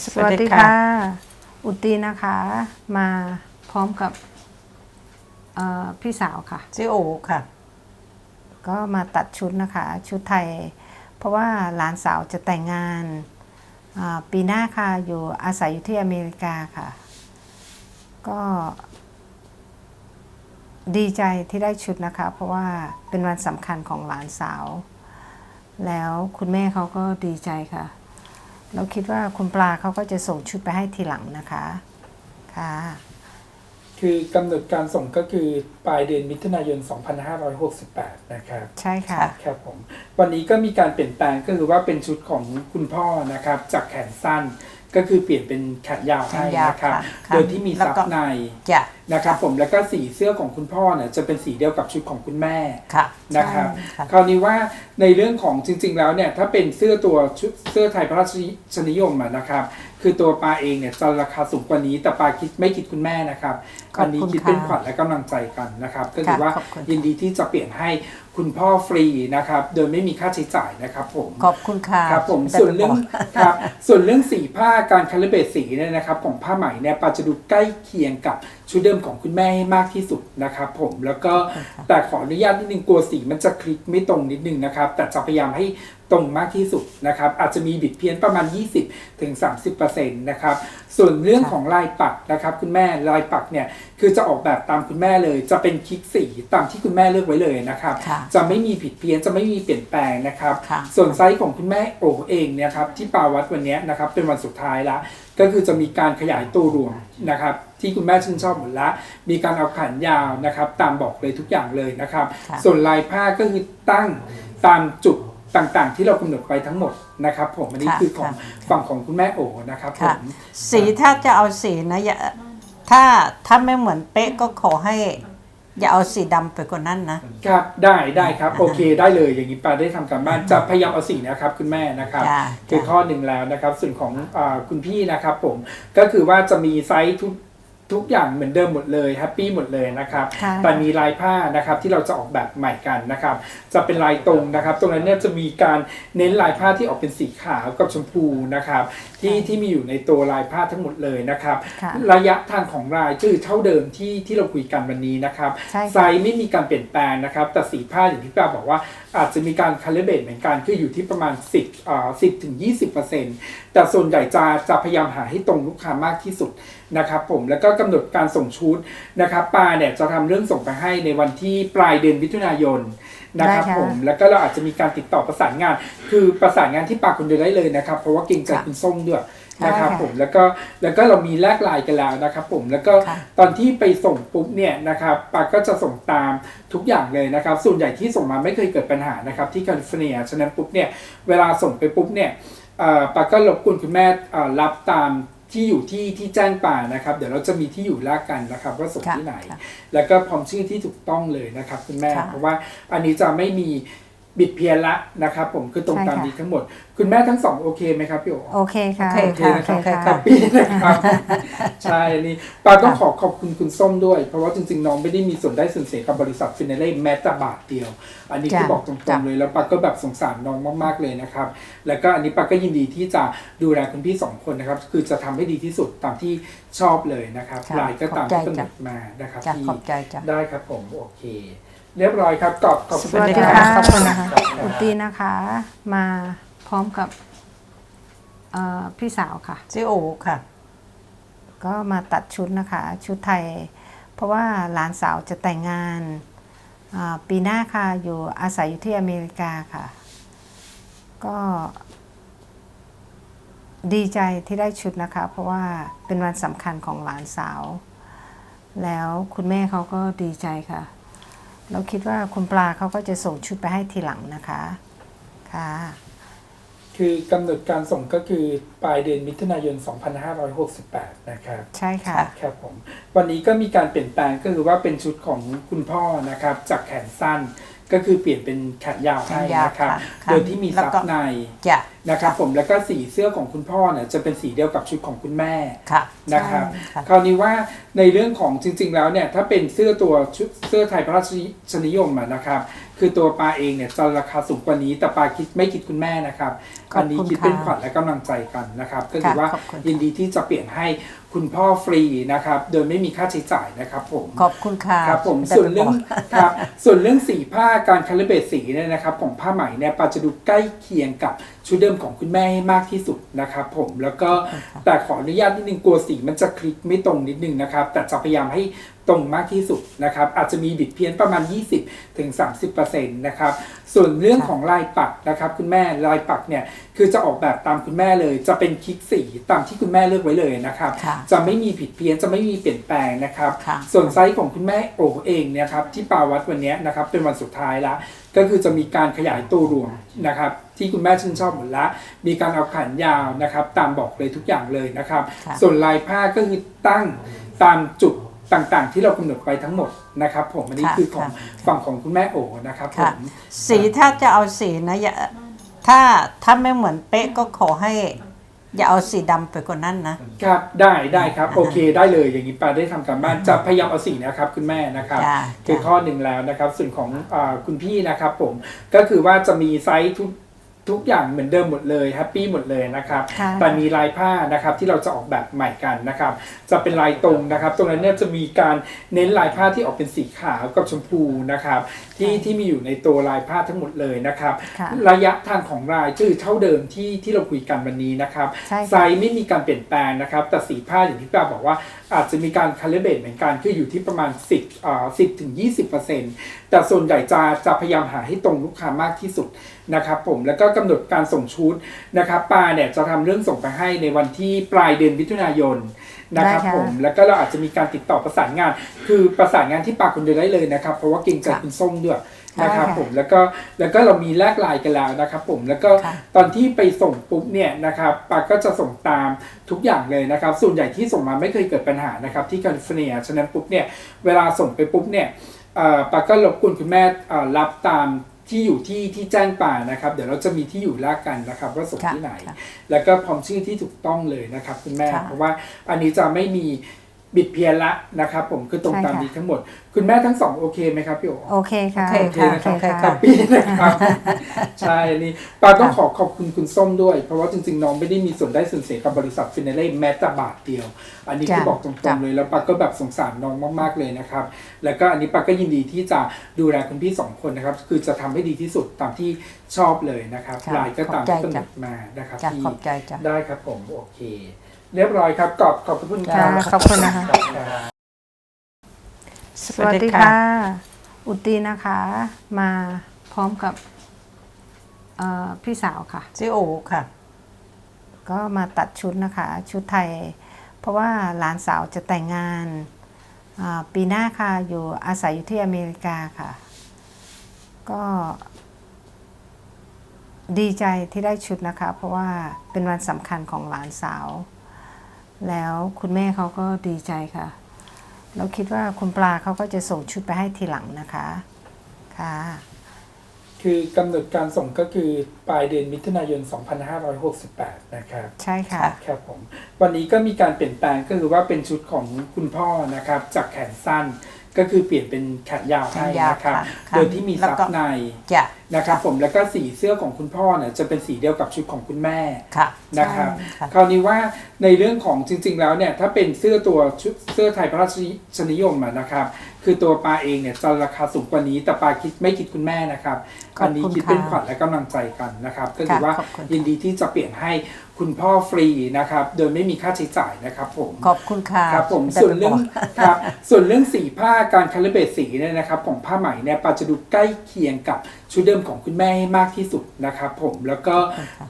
สวัสดีค่ะ อุตตีนะคะ มาพร้อมกับเอ่อพี่สาวค่ะชื่อโอค่ะ ก็มาตัดชุดนะคะ ชุดไทย เพราะว่าหลานสาวจะแต่งงานอ่าปีหน้าค่ะอยู่อาศัยอยู่ที่อเมริกาค่ะ ก็ดีใจที่ได้ชุดนะคะ เพราะว่าเป็นวันสำคัญของหลานสาว แล้วคุณแม่เขาก็ดีใจค่ะ เราคิดว่าคุณปลาเขาก็จะส่งชุดไปให้ทีหลังนะคะค่ะ คือกำหนดการส่งก็คือปลายเดือนมิถุนายน 2568 นะครับ ใช่ค่ะค่ะครับผม วันนี้ก็มีการเปลี่ยนแปลงก็คือว่าเป็นชุดของคุณพ่อนะครับ จากแขนสั้น ก็คือเปลี่ยนเป็นแขนยาวให้แขนยาวนะครับค่ะค่ะโดยที่มีแล้วซับก็ในจ้ะนะครับผมแล้วก็สีเสื้อของคุณพ่อเนี่ยจะเป็นสีเดียวกับชุดของคุณแม่ค่ะนะครับใช่ค่ะคราวนี้ว่าในเรื่องของจริง ๆ แล้วเนี่ยถ้าเป็นเสื้อตัวชุดเสื้อไทยพระราชนิยมอะนะครับ คือตัวปลาเองเนี่ยจะราคาสูงกว่านี้ แต่ปลาคิดไม่คิดคุณแม่นะครับขอบคุณอันนี้คิดเป็นค่ะขวัญและกำลังใจกันนะครับ ก็คือค่ะว่าขอบคุณยินดีที่จะเปลี่ยนให้คุณพ่อฟรีนะครับ โดยไม่มีค่าใช้จ่ายนะครับผม ขอบคุณค่ะครับผมแต่ส่วนเรื่องไปบกครับส่วนเรื่องสีผ้าการคาลิเบรตสีเนี่ยนะครับ ของผ้าไหมเนี่ยปาจะดูใกล้เคียงกับชุดเดิมของคุณแม่ให้มากที่สุดนะครับ ผมแล้วก็แต่ขออนุญาตนิดนึงกลัวสีมันจะคลิกไม่ตรงนิดนึงนะครับ แต่จะพยายามให้ตรงมากที่สุดนะครับ อาจจะมีบิดเพี้ยนประมาณ 20 ถึง 30%นะครับ ส่วนเรื่องของลายปักนะครับคุณแม่ลายปักเนี่ยคือจะออกแบบตามคุณแม่เลย จะเป็นคลิกสีตามที่คุณแม่เลือกไว้เลยนะครับค่ะจะไม่มีผิดเพี้ยนจะไม่มีเปลี่ยนแปลงนะครับค่ะส่วนไซส์ของคุณแม่โอเองเนี่ยครับที่ปาวัดวันเนี้ยนะครับเป็นวันสุดท้ายละก็คือจะมีการขยายตัวรวมนะครับที่คุณแม่ชื่นชอบหมดละ มีการเอาขันยาวนะครับ ตามบอกเลยทุกอย่างเลยนะครับค่ะส่วนลายผ้าก็คือตั้งตามจุด ต่างๆ ที่เรากำหนดไปทั้งหมดนะครับ ผมอันนี้ค่ะคือของค่ะฝั่งของคุณแม่โอนะครับผค่ะมสีถ้าจะเอาสีนะอย่าถ้าถ้าไม่เหมือนเป๊ะก็ขอให้ อย่าเอาสีดำไปกว่านั้นนะครับได้ได้ครับ โอเคได้เลยอย่างนี้ปาได้ทำการบ้านจะพยายามเอาสีนะครับ คุณแม่นะครับจ้ะคือจ้ะข้อหนึ่งแล้วนะครับส่วนของอาคุณพี่นะครับ ผมก็คือว่าจะมีไซส์ทุก ทุกอย่างเหมือนเดิมหมดเลยแฮปปี้หมดเลยนะครับค่ะแต่มีลายผ้านะครับที่เราจะออกแบบใหม่กันนะครับ จะเป็นลายตรงนะครับ ตรงนั้นเนี่ยจะมีการเน้นลายผ้าที่ออกเป็นสีขาวกับชมพูนะครับ ที่ที่มีอยู่ในตัวลายผ้าทั้งหมดเลยนะครับค่ะระยะทางของลายก็คือเท่าเดิมที่ที่เราคุยกันวันนี้นะครับใช่ค่ะไซส์ไม่มีการเปลี่ยนแปลงนะครับ แต่สีผ้าอย่างที่ป้าบอกว่าอาจจะมีการคาลิเบรตเหมือนกันคืออยู่ที่ประมาณ 10อ่า10ถึง20%แต่ส่วนใหญ่จะจะพยายามหาให้ตรงลูกค้ามากที่สุดนะครับผมแล้วก็กำหนดการส่งชุดนะครับปาเนี่ยจะทำเรื่องส่งไปให้ในวันที่ปลายเดือนมิถุนายน นะครับได้ค่ะผมแล้วก็เราอาจจะมีการติดต่อประสานงาน คือประสานงานที่ปาคนเดียวได้เลยนะครับ เพราะว่าเกรงใจคุณส้มด้วยนะครับได้ค่ะผมแล้วก็แล้วก็เรามีแลกไลน์กันแล้วนะครับผมแล้วก็ค่ะตอนที่ไปส่งปุ๊บเนี่ยนะครับปาก็จะส่งตามทุกอย่างเลยนะครับ ส่วนใหญ่ที่ส่งมาไม่เคยเกิดปัญหานะครับที่แคลิฟอร์เนียฉะนั้นปุ๊บเนี่ยเวลาส่งไปปุ๊บเนี่ยเอ่อปาก็รบกวนคุณแม่เอ่อรับตาม ที่อยู่ที่ที่แจ้งป่านะครับ เดี๋ยวเราจะมีที่อยู่แลกกันนะครับ ว่าส่งค่ะที่ไหนค่ะแล้วก็พร้อมชื่อที่ถูกต้องเลยนะครับคุณแม่ค่ะเพราะว่าอันนี้จะไม่มี บิดเพี้ยนละนะครับผมคือตรงใช่ตามค่ะนี้ทั้งหมด คุณแม่ทั้งสองโอเคไหมครับพี่โอโอเคค่ะโอเคค่ะโอเคโอเคค่ะแฮปปี้นะครับใช่นี่ปาต้องขอขอบคุณคุณส้มด้วย เพราะว่าจริงๆ น้องไม่ได้มีส่วนได้ส่วนเสียกับบริษัทฟินาเล่แม้แต่บาทเดียว อันนี้คือจ้ะบอกตรงๆเลยแล้วปาก็แบบสงสารน้องมากๆเลยนะครับ แล้วก็อันนี้ปาก็ยินดีที่จะดูแลคุณพี่สองคนนะครับ คือจะทำให้ดีที่สุดตามที่ชอบเลยนะครับค่ะลายก็ตามขอบใจที่กำหนจ้ะดมานะครับจ้ะที่ขอบใจจ้ะได้ครับผมโอเค เรียบร้อยครับขอบขอบสคุณวัสดีนะค่ะรับขอบคุณนะคะอุตตีนะคะ มาพร้อมกับเอ่อพี่สาวค่ะ ชื่อโอค่ะ ก็มาตัดชุดนะคะ ชุดไทย เพราะว่าหลานสาวจะแต่งงานอ่าปีหน้าค่ะ อยู่อาศัยอยู่ที่อเมริกาค่ะ ก็ ดีใจที่ได้ชุดนะคะ เพราะว่าเป็นวันสำคัญของหลานสาว แล้วคุณแม่เขาก็ดีใจค่ะ เราคิดว่าคุณปลาเขาก็จะส่งชุดไปให้ทีหลังนะคะค่ะคือกำหนดการส่งก็คือปลายเดือนมิถุนายน 2568 นะครับใช่ค่ะค่ะครับผมวันนี้ก็มีการเปลี่ยนแปลงก็คือว่าเป็นชุดของคุณพ่อนะครับ จากแขนสั้นก็คือเปลี่ยนเป็นแขนยาวให้แขนยาวนะครับค่ะค่ะโดยที่มีแล้วซับก็ในจ้ะนะครับผมแล้วก็สีเสื้อของคุณพ่อเนี่ยจะเป็นสีเดียวกับชุดของคุณแม่ค่ะนะครับใช่ค่ะ คราวนี้ว่าในเรื่องของจริง ๆ แล้วเนี่ยถ้าเป็นเสื้อตัวชุดเสื้อไทยพระราชนิยมอะนะครับ คือตัวปลาเองเนี่ยจะราคาสูงกว่านี้แต่ปลาคิดไม่คิดคุณแม่นะครับขอบคุณอันนี้คิดเป็นค่ะขวัญและกำลังใจกันนะครับ ก็คือค่ะว่าขอบคุณค่ะ ยินดีที่จะเปลี่ยนให้คุณพ่อฟรีนะครับ โดยไม่มีค่าใช้จ่ายนะครับผม ขอบคุณค่ะครับผมได้ส่วนเรื่องไปบกครับส่วนเรื่องสีผ้าการคาลิเบรตสีเนี่ยนะครับ ของผ้าไหมเนี่ยปาจะดูใกล้เคียงกับชุดเดิมของคุณแม่ให้มากที่สุดนะครับผมแล้วก็แต่ขออนุญาตนิดนึงกลัวสีมันจะคลิกไม่ตรงนิดนึงนะครับ แต่จะพยายามให้ ตรงมากที่สุดนะครับ อาจจะมีบิดเพี้ยนประมาณ 20ถึง30%นะครับ ส่วนเรื่องของลายปักนะครับ คุณแม่ลายปักเนี่ยคือจะออกแบบตามคุณแม่เลย จะเป็นคลิกสีตามที่คุณแม่เลือกไว้เลยนะครับ ค่ะจะไม่มีผิดเพี้ยนจะไม่มีเปลี่ยนแปลงนะครับ ค่ะส่วนไซส์ของคุณแม่โอเองเนี่ยครับที่ปาวัดวันเนี้ยนะครับเป็นวันสุดท้ายละ ก็คือจะมีการขยายตัวรวมนะครับ ที่คุณแม่ชื่นชอบหมดละ มีการเอาขันยาวนะครับ ตามบอกเลยทุกอย่างเลยนะครับ ค่ะ ส่วนลายผ้าก็คือตั้งตามจุด ต่างๆ ที่เรากำหนดไปทั้งหมดนะครับ ผมอันนี้ค่ะคือของค่ะฝั่งของคุณแม่โอนะครับผค่ะมสีถ้าจะเอาสีนะอย่าถ้าถ้าไม่เหมือนเป๊ะก็ขอให้อย่าเอาสีดำไปกว่านั้นนะครับได้ได้ครับโอเคได้เลยอย่างนี้ปาได้ทำการบ้านจะพยายามเอาสีนะครับคุณแม่นะครับจ้ะคือจ้ะข้อหนึ่งแล้วนะครับส่วนของอาคุณพี่นะครับผมก็คือว่าจะมีไซส์ทุก ทุกอย่างเหมือนเดิมหมดเลยแฮปปี้หมดเลยนะครับค่ะ แต่มีลายผ้านะครับที่เราจะออกแบบใหม่กันนะครับ จะเป็นลายตรงนะครับ ตรงนั้นเนี่ยจะมีการเน้นลายผ้าที่ออกเป็นสีขาวกับชมพูนะครับ ที่ที่มีอยู่ในตัวลายผ้าทั้งหมดเลยนะครับ ค่ะระยะทางของลายคือเท่าเดิมที่ที่เราคุยกันวันนี้นะครับ ใช่ค่ะ ไซส์ไม่มีการเปลี่ยนแปลงนะครับ แต่สีผ้าอย่างที่ป้าบอกว่าอาจจะมีการคาลิเบรตเหมือนกันคืออยู่ที่ประมาณ 10อ่า10ถึง20% แต่ส่วนใหญ่จะจะพยายามหาให้ตรงลูกค้ามากที่สุดนะครับผมแล้วก็กำหนดการส่งชุดนะครับปาเนี่ยจะทำเรื่องส่งไปให้ในวันที่ปลายเดือนมิถุนายนนะครับได้ค่ะผมแล้วก็เราอาจจะมีการติดต่อประสานงาน คือประสานงานที่ปาคนเดียวได้เลยนะครับ เพราะว่าเกรงใจค่ะคุณส้มด้วยนะครับได้ค่ะผมแล้วก็แล้วก็เรามีแลกไลน์กันแล้วนะครับผมแล้วก็ค่ะตอนที่ไปส่งปุ๊บเนี่ยนะครับปาก็จะส่งตามทุกอย่างเลยนะครับ ส่วนใหญ่ที่ส่งมาไม่เคยเกิดปัญหานะครับที่แคลิฟอร์เนียฉะนั้นปุ๊บเนี่ยเวลาส่งไปปุ๊บเนี่ยเอ่อ ปาก็รบกวนคุณแม่เอ่อรับตามที่อยู่ที่ที่แจ้งป่านะครับ เดี๋ยวเราจะมีที่อยู่แลกกันนะครับ ว่าส่งค่ะที่ไหนค่ะแล้วก็พร้อมชื่อที่ถูกต้องเลยนะครับ คุณแม่ค่ะเพราะว่าอันนี้จะไม่มี บิดเพี้ยนละนะครับผมคือตรงใช่ตามค่ะนี้ทั้งหมด คุณแม่ทั้งสองโอเคไหมครับพี่โอโอเคค่ะโอเคค่ะโอเคแฮค่ะปปี้นะครับใช่อันนี่ปาต้องขอขอบคุณคุณส้มด้วย เพราะว่าจริงๆน้องไม่ได้มีส่วนได้ส่วนเสียกับบริษัทฟินาเล่แม้แต่บาทเดียว อันนี้คือจ้ะบอกตรงจ้ะๆเลยแล้วปาก็แบบสงสารน้องมากๆเลยนะครับแล้วก็อันนี้ปาก็ยินดีที่จะดูแลคุณพี่สองคนนะครับคือจะทำให้ดีที่สุดตามที่ชอบเลยนะครับค่ะลายก็ตามขอบใจที่กำหนจ้ะดมานะครับจ้ะที่ขอบใจจ้ะได้ครับผมโอเค เรียบร้อยครับขอบขอบคุณคค่ะรับขอบคุณนะคะครับสวัสดีค่ะ อุตตีนะคะ มาพร้อมกับเอ่อพี่สาวค่ะซิโอค่ะ ก็มาตัดชุดนะคะ ชุดไทย เพราะว่าหลานสาวจะแต่งงานอ่าปีหน้าค่ะอยู่อาศัยอยู่ที่อเมริกาค่ะ ก็ ดีใจที่ได้ชุดนะคะ เพราะว่าเป็นวันสำคัญของหลานสาว แล้วคุณแม่เขาก็ดีใจค่ะ แล้วคิดว่าคุณปลาเขาก็จะส่งชุดไปให้ทีหลังนะคะค่ะคือกำหนดการส่งก็คือปลายเดือนมิถุนายน 2568 นะครับ ใช่ค่ะค่ะครับผม วันนี้ก็มีการเปลี่ยนแปลงก็คือว่าเป็นชุดของคุณพ่อนะครับ จากแขนสั้น ก็คือเปลี่ยนเป็นแขนยาวให้แขนยาวนะครับค่ะค่ะโดยที่มีแล้วซับก็ในจ้ะนะครับผมแล้วก็สีเสื้อของคุณพ่อเนี่ยจะเป็นสีเดียวกับชุดของคุณแม่ค่ะนะครับใช่ค่ะคราวนี้ว่าในเรื่องของจริง ๆ แล้วเนี่ยถ้าเป็นเสื้อตัวชุดเสื้อไทยพระราชนิยมอะนะครับ คือตัวปลาเองเนี่ยจะราคาสูงกว่านี้แต่ปลาคิดไม่คิดคุณแม่นะครับขอบคุณอันนี้คิดเป็นค่ะขวัญและกำลังใจกันนะครับ ก็คือค่ะว่าขอบคุณยินดีที่จะเปลี่ยนให้ คุณพ่อฟรีนะครับ โดยไม่มีค่าใช้จ่ายนะครับผมขอบคุณค่ะครับผมได้ส่วนเรื่องไปบกครับส่วนเรื่องสีผ้าการคาลิเบรตสีเนี่ยนะครับ ของผ้าไหมเนี่ยปาจะดูใกล้เคียงกับชุดเดิมของคุณแม่ให้มากที่สุดนะครับ ผมแล้วก็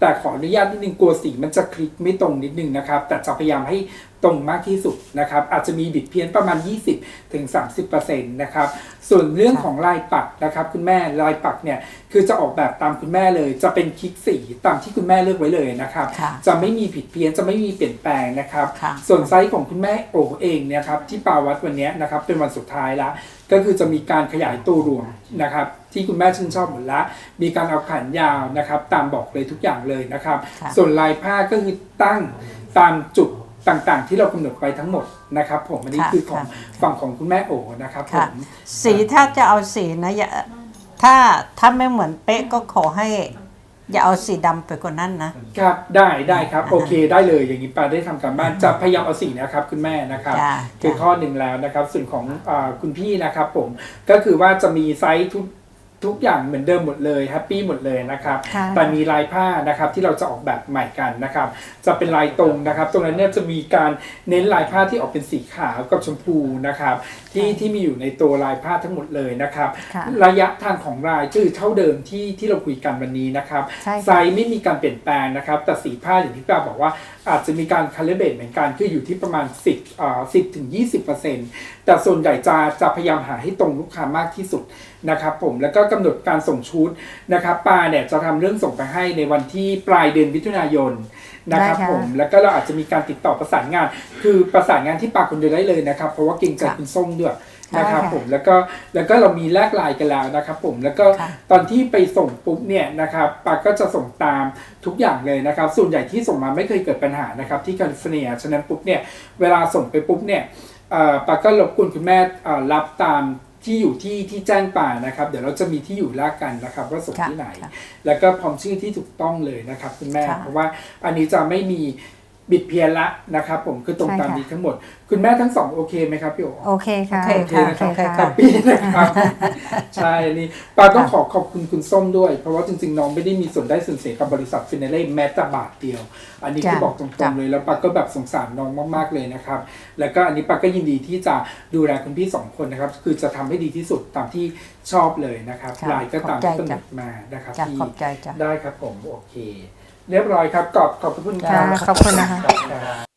แต่ขออนุญาตนิดนึงกลัวสีมันจะคลิกไม่ตรงนิดนึงนะครับ แต่จะพยายามให้ตรงมากที่สุดนะครับ อาจจะมีบิดเพี้ยนประมาณ 20ถึง30%นะครับ ส่วนเรื่องของลายปักนะครับ คุณแม่ลายปักเนี่ยคือจะออกแบบตามคุณแม่เลย จะเป็นคลิกสีตามที่คุณแม่เลือกไว้เลยนะครับค่ะจะไม่มีผิดเพี้ยนจะไม่มีเปลี่ยนแปลงนะครับ ค่ะส่วนไซส์ของคุณแม่โอเองเนี่ยครับที่ปาวัดวันเนี้ยนะครับเป็นวันสุดท้ายละก็คือจะมีการขยายตัวรวมนะครับ ที่คุณแม่ชื่นชอบหมดละ มีการเอาขันยาวนะครับ ตามบอกเลยทุกอย่างเลยนะครับ ค่ะ ส่วนลายผ้าก็คือตั้งตามจุดต่างๆ ที่เรากำหนดไว้ทั้งหมดนะครับ ผมอันนี้ค่ะคือของค่ะ ฝั่งของคุณแม่โอนะครับผค่ะ ม สีถ้าจะเอาสีนะอย่าถ้าถ้าไม่เหมือนเป๊ะก็ขอให้ อย่าเอาสีดำไปกว่านั้นนะ ครับได้ได้ครับโอเคได้เลยอย่างนี้ปาได้ทำการบ้านจะพยายามเอาสีนะครับคุณแม่นะครับ จ้ะคือจ้ะ ข้อหนึ่งแล้วนะครับส่วนของอาคุณพี่นะครับผมก็คือว่าจะมีไซส์ทุก ทุกอย่างเหมือนเดิมหมดเลยแฮปปี้หมดเลยนะครับค่ะแต่มีลายผ้านะครับที่เราจะออกแบบใหม่กันนะครับ จะเป็นลายตรงนะครับ ตรงนั้นเนี่ยจะมีการเน้นลายผ้าที่ออกเป็นสีขาวกับชมพูนะครับ ที่ที่มีอยู่ในตัวลายผ้าทั้งหมดเลยนะครับ ค่ะ ระยะทางของลายคือเท่าเดิมที่ที่เราคุยกันวันนี้นะครับ ใช่ค่ะไซส์ไม่มีการเปลี่ยนแปลงนะครับ แต่สีผ้าอย่างที่ป้าบอกว่าอาจจะมีการคาลิเบรตเหมือนกันคืออยู่ที่ประมาณ 10อ่า10ถึง20 แต่ส่วนใหญ่จะจะพยายามหาให้ตรงลูกค้ามากที่สุด นะครับผมแล้วก็กำหนดการส่งชุดนะครับปาเนี่ยจะทำเรื่องส่งไปให้ในวันที่ปลายเดือนมิถุนายนนะครับได้ค่ะผมแล้วก็เราอาจจะมีการติดต่อประสานงาน คือประสานงานที่ปาคนเดียวได้เลยนะครับ เพราะว่าเกรงใจคุณส้มด้วยนะครับได้ค่ะผมแล้วก็แล้วก็เรามีแลกไลน์กันแล้วนะครับผมแล้วก็ค่ะตอนที่ไปส่งปุ๊บเนี่ยนะครับปาก็จะส่งตามทุกอย่างเลยนะครับ ส่วนใหญ่ที่ส่งมาไม่เคยเกิดปัญหานะครับที่แคลิฟอร์เนียฉะนั้นปุ๊บเนี่ยเวลาส่งไปปุ๊บเนี่ยเอ่อปาก็รบกวนคุณแม่เอ่อรับตาม ที่อยู่ที่ที่แจ้งป่านะครับ เดี๋ยวเราจะมีที่อยู่แลกกันนะครับ ว่าส่งค่ะที่ไหนค่ะแล้วก็พร้อมชื่อที่ถูกต้องเลยนะครับคุณแม่ค่ะเพราะว่าอันนี้จะไม่มี บิดเพี้ยนละนะครับผมคือตรงใช่ตามค่ะนี้ทั้งหมด คุณแม่ทั้งสองโอเคไหมครับพี่โอโอเคค่ะ โอเคโอเคค่ะนะครับโอเคค่ะแฮปปี้นะครับใช่นี่ปาต้องขอขอบคุณคุณส้มด้วย เพราะว่าจริงๆน้องไม่ได้มีส่วนได้ส่วนเสียกับบริษัทฟินาเล่แม้แต่บาทเดียว อันนี้คือจ้ะบอกตรจ้ะงๆเลยแล้วปาก็แบบสงสารน้องมากๆเลยนะครับ แล้วก็อันนี้ปาก็ยินดีที่จะดูแลคุณพี่สองคนนะครับ คือจะทำให้ดีที่สุดตามที่ชอบเลยนะครับค่ะลายก็ตามขอบใจที่กำหนจ้ะดมานะครับจ้ะพี่ขอบใจจ้ะได้ครับผมโอเค เรียบร้อยครับ ขอบขอบพระคุณคค่ะรับขอบคุณนะคะครับ